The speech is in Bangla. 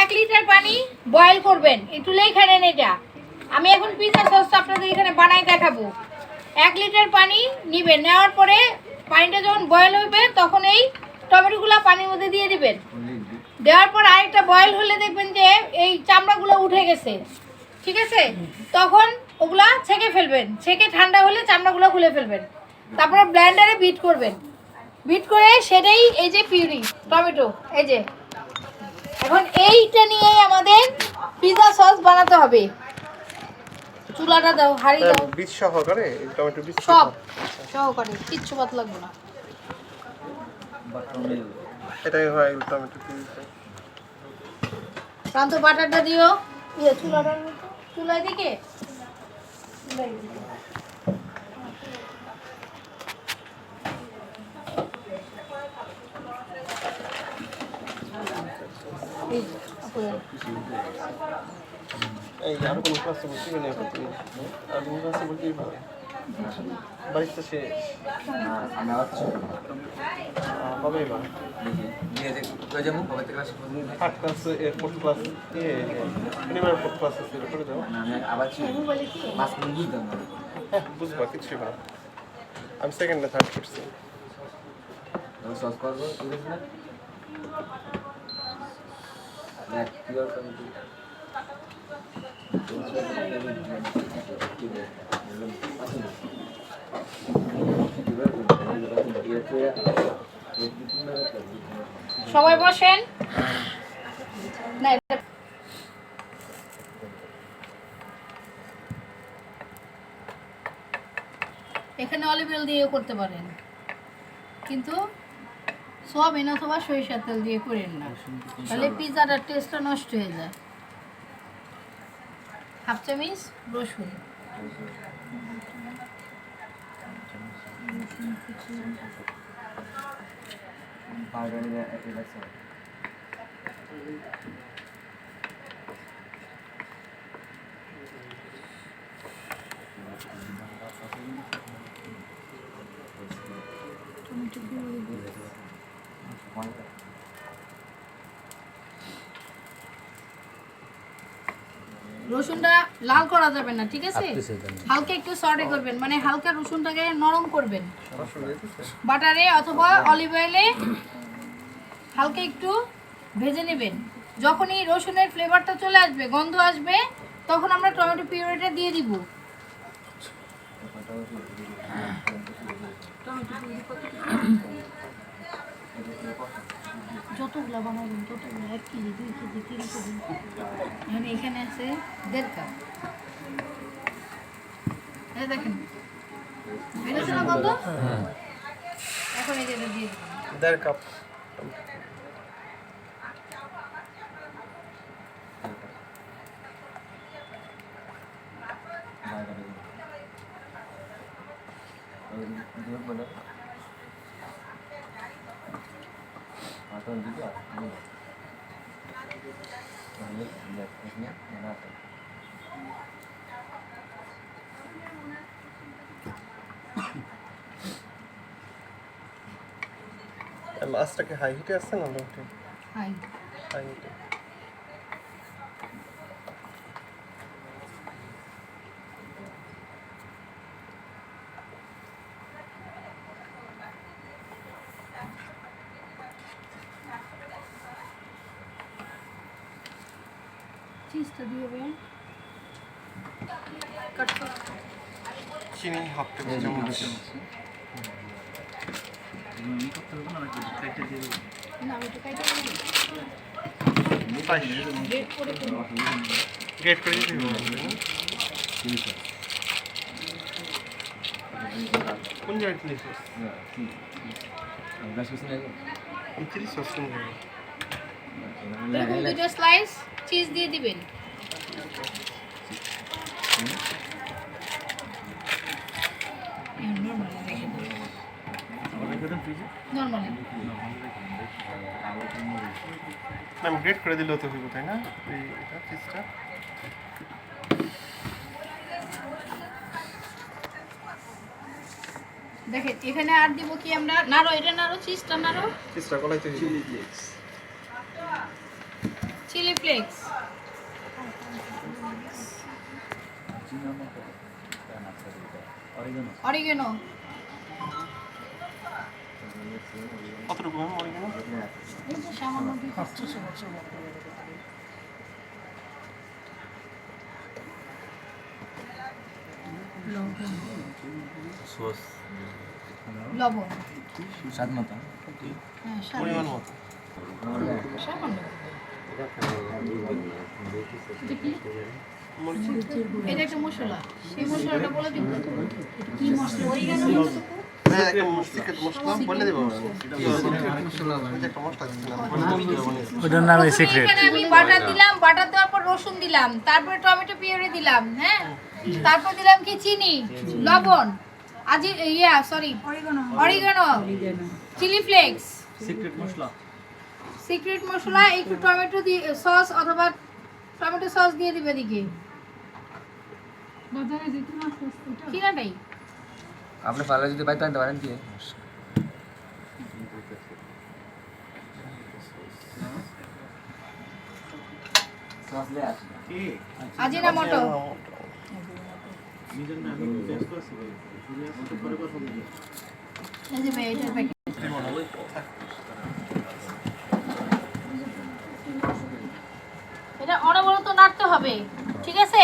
এক লিটার পানি বয়েল করবেন। একটু লেখা নেন এটা। আমি এখন পিৎজা সসটা আপনাদের এখানে বানাই দেখাবো। এক লিটার পানি নিবেন। নেওয়ার পরে পানিটা যখন বয়েল হবে তখন এই টমেটোগুলো পানির মধ্যে দিয়ে দিবেন। দেওয়ার পর আরেকটা বয়েল হলে দেখবেন যে এই চামড়াগুলো উঠে গেছে। ঠিক আছে? তখন ওগুলা ছেঁকে ফেলবেন। ছেঁকে ঠান্ডা হলে চামড়াগুলো খুলে ফেলবেন। তারপরে ব্লেন্ডারে বিট করবেন। বিট করে সেটাই এই যে পিউরি, টমেটো, এই যে। এখন এইটা নিয়ে আমাদের পিৎজা সস বানাতে হবে। চুলাটা দাও হাঁড়ি দাও। বীজ সহকারে টমেটো বীজ সব সহকারে কিচ্ছু বাদ লাগবে না। এটাই হয় টমেটো প্রান্ত বাটারটা দিও। ইয়ে চুলাটার চুলায় দিকে? এই আরও কোনো ক্লাসে কোনো ক্লাসে শেষ এবার থার্ড ক্লাস এর ফোর্থ ক্লাস এনিবার ফোর্থ ক্লাস আছে করে আমি বুঝতাম না হ্যাঁ বুঝবা কিছুই না। আমি সেকেন্ড না থার্ড করছি আমি সস করব বুঝেছ না দেখ কি আর করবি সবাই বসেন। এখানে অলিভ অয়েল দিয়েও করতে পারেন। কিন্তু সয়াবিন অথবা সরিষার তেল দিয়ে করেন না। তাহলে পিৎজাটার টেস্টটা নষ্ট হয়ে যায়। হাফ চামিচ রসুন। রসুনটা লাল করা যাবে না ঠিক আছে? হালকা একটু সটে করবেন মানে হালকা রসুনটাকে নরম করবেন। বাটারে অথবা অলিভ অয়েলে হালকা একটু ভেজে নেবেন। যখনই রসুনের ফ্লেভারটা চলে আসবে গন্ধ আসবে তখন আমরা টমেটো পিউরিটা দিয়ে দিব। যতগুলো বানাবেন ততগুলো এক কেজি দুই কেজি তিন কেজি। এখন এখানে আছে দেড় কাপ। এই দেখেন। না গন্ধ এখন এই দিয়ে দেড় কাপ। কি হাই হিটে আসছে না লো হিটে হাই হাই হিটে চিজটা দিয়ে দেবেন কাট করে। চিনি হাফ টেবিল চামচ। গ্রেট করে দিতে কোন জায়গায় চিলি সস চিলি সস কোন জায়গায়? স্লাইস চিজ দিয়ে দিবেন। নর্মালি ম্যাম গ্রেট করে দিলেও তো হইব তাই না? এই এটা চিজটা দেখেন এখানে আর দিব কি আমরা? নাড়ো এটা নাড়ো চিজটা নাড়ো। চিজটা গলাইতে হইব চিলি ফ্লেক্স অরিগেনো কতটুকু ম্যাম অরিজিনাল লবণ। স্বাদ মতো। হ্যাঁ সামান্য। পরিমাণ মতো। সামান্য। মরিচ এটা একটা মশলা। সেই মশলাটা বলে দিব। কি মশলা? অরিগেনো কতটুকু হ্যাঁ মশলা ওটার নামে সিক্রেট আমি বাটার দিলাম বাটার দেওয়ার পর রসুন দিলাম তারপরে টমেটো পিউরি দিলাম হ্যাঁ? তারপর দিলাম কি চিনি? লবণ। আজি ইয়া sorry oregano chilli flakes secret মশলা। সিক্রেট মশলা একটু টমেটো দিয়ে সস অথবা টমেটো সস দিয়ে দিবে দিকে কিনাটাই আপনি পারলে যদি বাইতে আনতে পারেন কি? আজিনা মটো। এই যে ভাই, এটার প্যাকেট এটা অনবরত নাড়তে হবে ঠিক আছে?